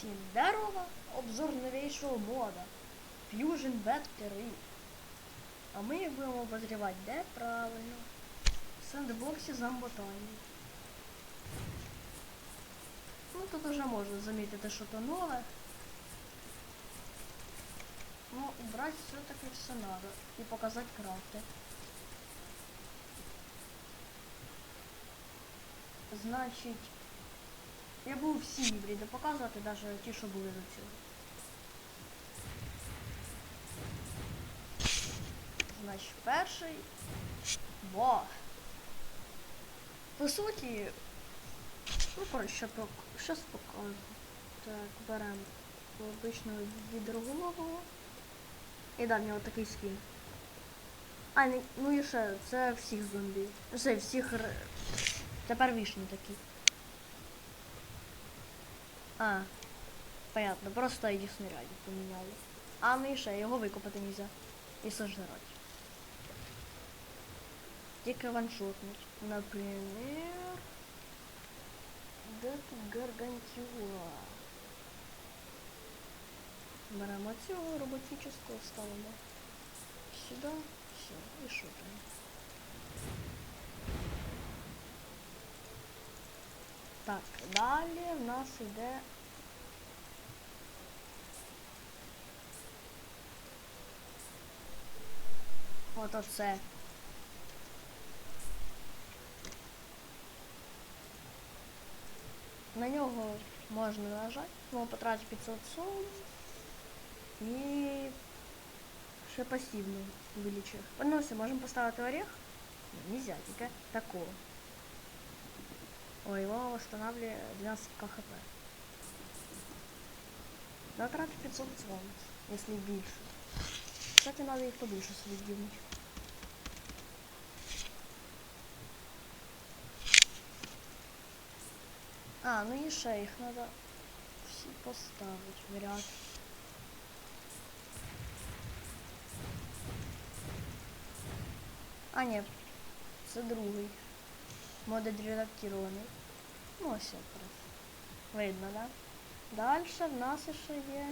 Всім здорово! Обзор новейшого мода Fusion Bet 3. А ми їх будемо обозрівати де правильно. В сендбоксі Замботані. Ну тут уже можна замітити, що то нове. Ну, убрать все-таки все надо. І показати крафти. Значить, я буду всі гібриди показувати, навіть ті, що були до цього. Значить, перший бог. По суті, ну коротше, зараз покажу. Так, беремо обичного відроголового. І дам нього такий скін. А, ну і ще, це всіх зомбі. Це всіх. Тепер вішні такі. А, понятно, просто ID снарядів поміняли. А ще, його викопати нельзя. І сожрати. Тільки ваншотнуть. Например... Де тут гаргантюа? Беремо цього роботического ставимо. Сюди, все, і шутимо. Так, далі в нас йде. От оце. На нього можна нажати, ну потратити 500 сом і ще пасивно увеличив. Ну все, можемо поставити орех. Нельзя, тільки такого. Ой, его восстанавливает 12 хп. Затрат 500 слон, если больше. Кстати, надо их побольше себе сделать. А, ну и ще їх надо всі поставити в ряд. А, ні, це другий. Модуль редактирований. Ну, ось якраз. Видно, да? Дальше в нас ще є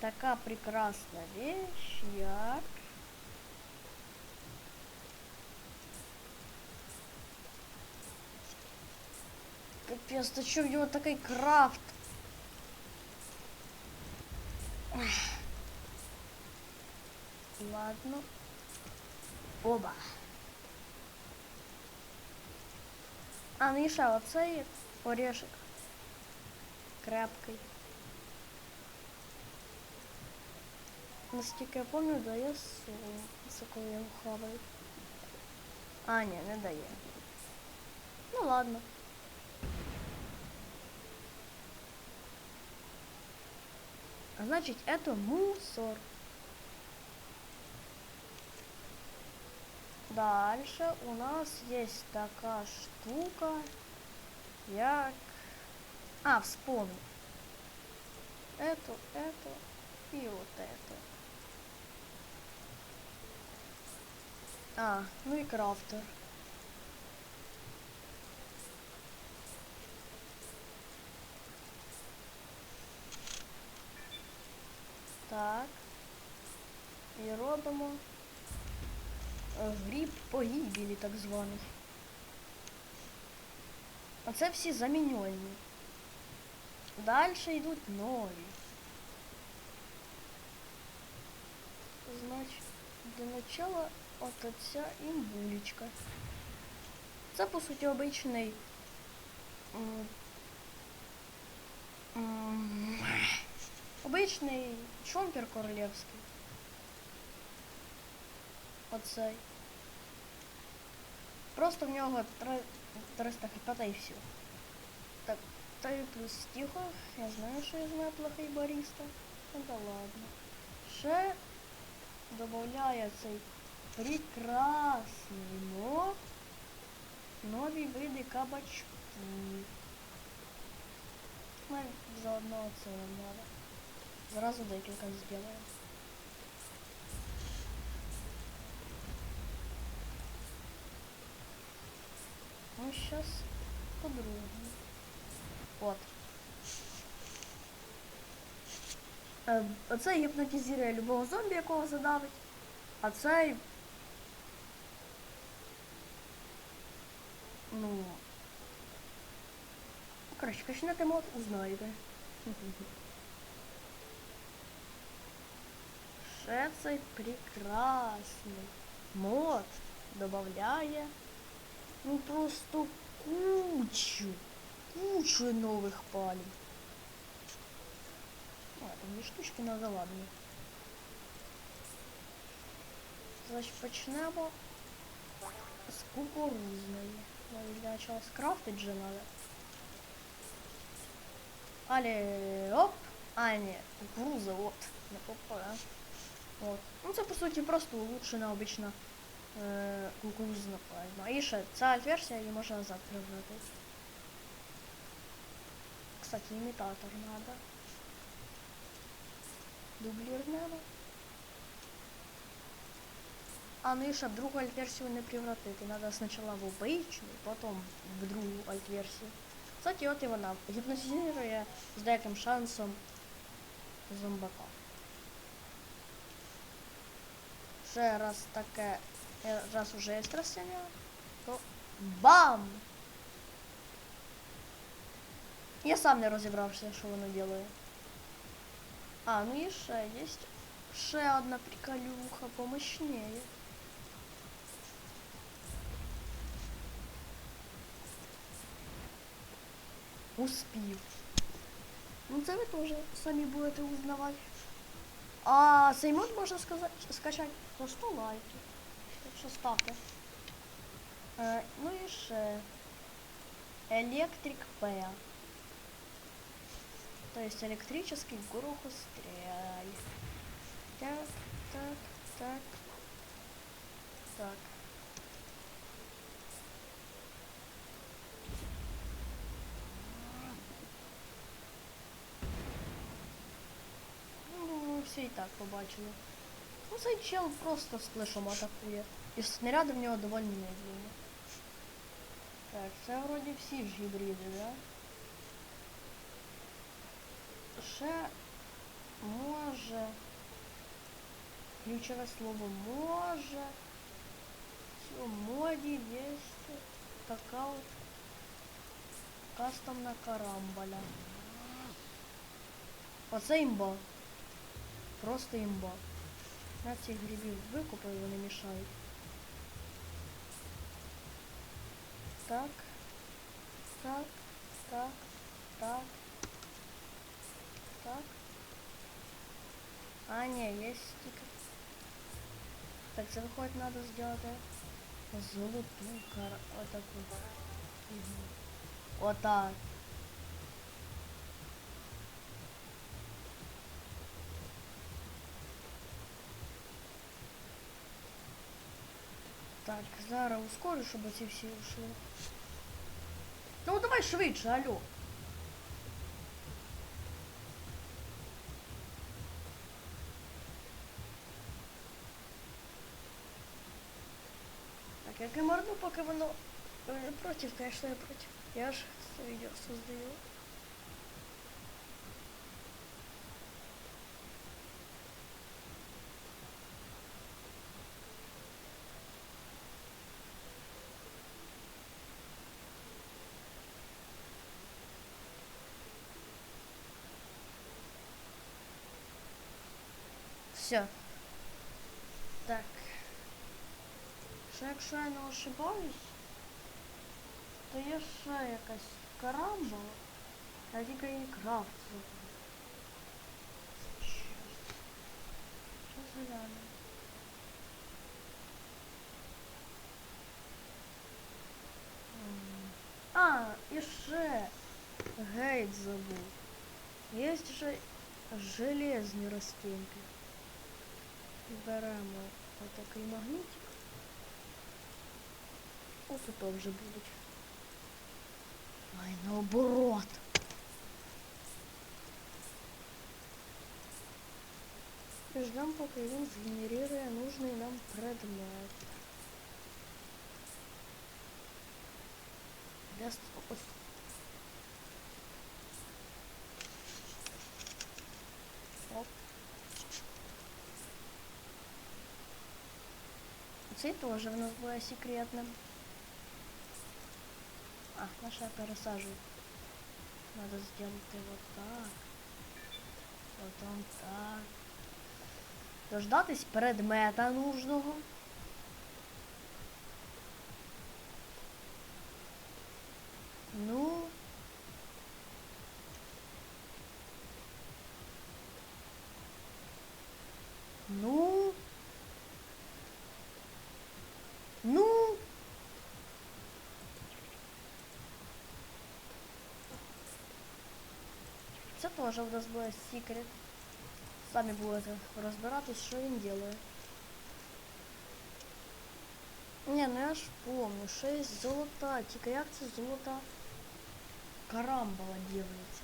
така прекрасна вещь, як Капець, то чо в нього такий крафт? Ах. Ладно. Оба. А, ну і ще оцей орешек. Крепкий. Наскільки я пам'ятаю, дає соло. Це коли його хаваю. А, ні, не дає. Ну ладно. А значит, это мусор. Дальше у нас есть такая штука, як... А, вспомнил. Эту, эту и вот эту. А, ну и крафтер. Так. І робимо гріб погибелі так званий. Оце всі заміньольні. Далі йдуть нові. Значить, для начала от оця імбулечка. Це по суті обичний. Обичний чомпер королівський. Оцей. Просто в нього три- 300 хп та і все. Так, та й плюс тихо. Я знаю, що я знаю плохий бариста. Ну да ладно. Ще додає цей прекрасний мод нові види кабачків. Ми заодно це нам надо. Зразу декілька зробимо. Ну, сейчас по-другому. Вот. Е, Оцей гіпнотизує любого зомбі, якого задавить. А цей. Ну. Коротше, качнете мод, узнаєте. Ще цей прекрасний мод добавляє ну просто кучу, кучу нових палів. А, там дві штучки надо, ладно. Значить, почнемо з кукурузної. Навіть для начала скрафтить же надо. Але оп! А, ні, кукуруза, от. Не попала. От. Ну це по суті просто улучшена обична е, кукурузна пальма. І ще ця версія її можна назад превратити. Кстати, імітатор надо. Дублір надо. А ну і щоб другу альтверсію не превратити. Надо спочатку в обичну, потім в другу альтверсію. Кстати, от і вона гіпнотизує з деяким шансом зомбака. Ще раз таке, раз уже є растіння, то бам! Я сам не розібрався, що воно ділає. А, ну і ще є ще одна приколюха помощнее. Успів. Ну це ви теж самі будете узнавати. А цей мод можна сказати, скачати за 100 лайків. Так що. Е, ну і ще Electric P. То есть электрический горохострель. Так, так, так. Так. Ну, всі і так побачили. Ну, цей чел просто сплешом атакує. І снаряди в нього доволі медленні. Так, це вроді всі ж гібриди, да? Ще може. Ключове слово може. В цьому моді є така от кастомна карамбаля. Оце імба. Просто імба. На цих грибів викупаю, вони мішають. Так. Так. Так. Так. Так. А, не, есть стикер. Так, це виходить, надо сделать золотую кар... Вот такую. Вот так. Зараз ускорю, щоб ці всі ушли. Ну давай швидше, алло. Так, як і морду, поки воно е, проти, конечно, я проти. Я ж це відео создаю. Все. Так. Ще якщо я не ошибаюсь, то є ще якась карамба, а тільки її крафт забув. Щас. Щас А, і ще гейт забув. Є же железні розтінки. Беремо отакий магнітик. Ось тут вже будуть. Ай, наоборот. І ждем, поки він згенерує нужний нам предмет. Де с- ось. цей теж в нас буде секретним. А, наша я пересажу. Надо сделать вот так. Потом так. Дождатись предмета нужного. Це теж у нас буде секрет. Самі будете розбиратись, що він делає. Не, ну я ж помню, 6 золота. Тільки як це золото карамбала делается?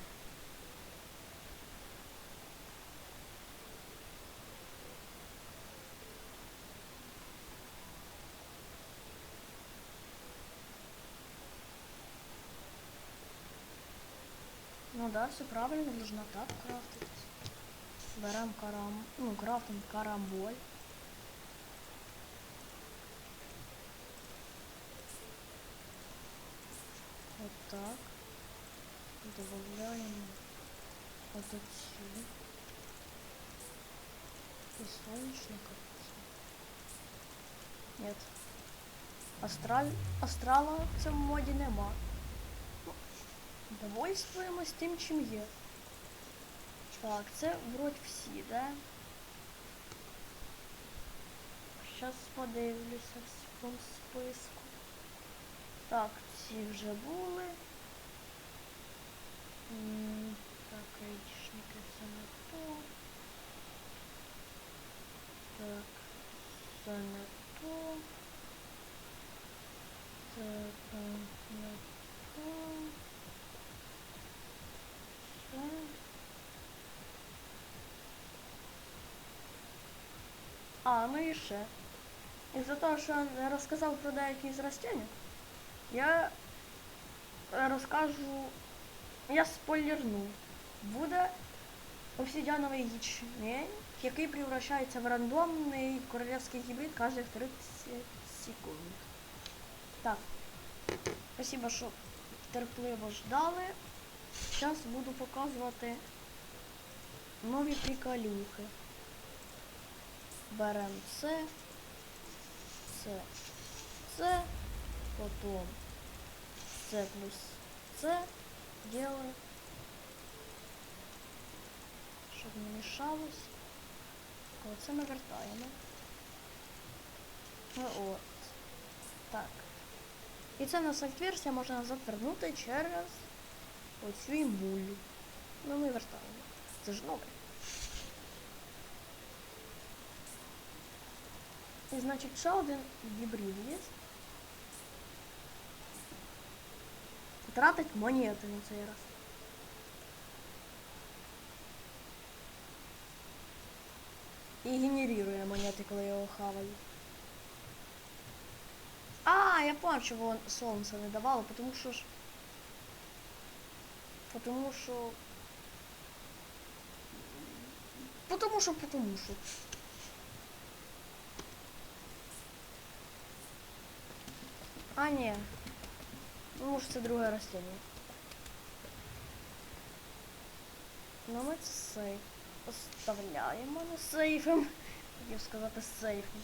Да, все правильно, должна так крафтиться. Берем карам... Ну, крафтим карамболь. Вот так. Добавляем вот отсюда. И солнечный. Нет. Астраль... Астрала в цьому моді нема. Довольствуємось тим, чим є. Так, це вроді всі, да? Щас подивлюся в цьому списку. Так, ці вже були. Так, айдішники це не то. Так, це не то. Це е, не то. А, ну і ще. Із-за того, що я розказав про деякі з растіння, я розкажу, я спойлерну. Буде обсидіановий ячмень, який превращається в рандомний королевський гібрид кожних 30 секунд. Так. Спасибо, що терпливо ждали. Зараз буду показувати нові приколюхи. Беремо це, це, це, потім це плюс це делаем, щоб не мішалось. Оце ми вертаємо. Ну от. Так. І це на сальтверсія можна завернути через оцю імбулю. Ну ми вертаємо. Це ж нове. І значить ще гібрид є. Тратить монети на цей раз. І генерує монети, коли його хавають. А, я понял, чого сонце не давало, потому що ж. Потому що. Потому що, потому що. А, ні. Ну, може це друге растение. Ну ми це сейф. Оставляємо на сейфом. Хотів сказати сейфом.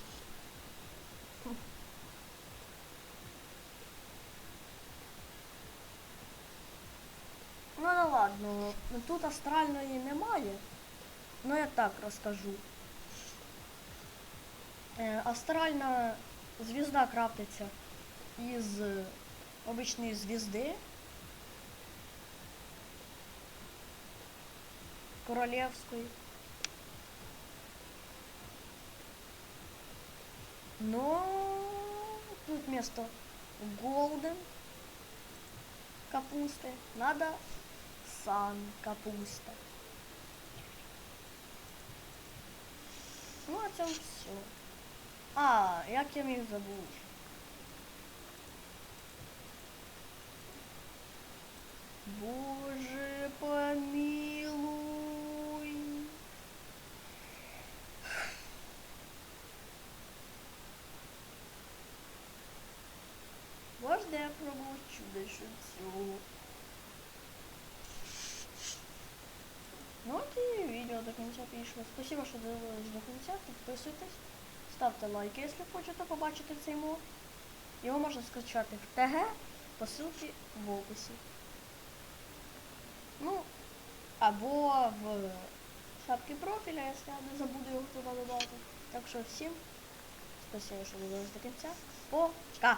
Ну да ладно, тут астральної немає. Ну я так розкажу. Е, астральна звізда крафтиться із обичної звізди. Королевської. Но тут вместо голден капусты надо сан капуста. Ну, а цьому все. А, як я міг забути? Боже, помилуй. Вас де промовчу дещо цього. Ну от і відео до кінця пішло. Спасибо, що дивились до кінця. Підписуйтесь, ставте лайки, якщо хочете побачити цей мод. Його можна скачати в ТГ по ссылці в описі. Ну, або в шапці профіля, якщо я не забуду його туди додати. Так що всім спасибо, що дивились до кінця. Пока!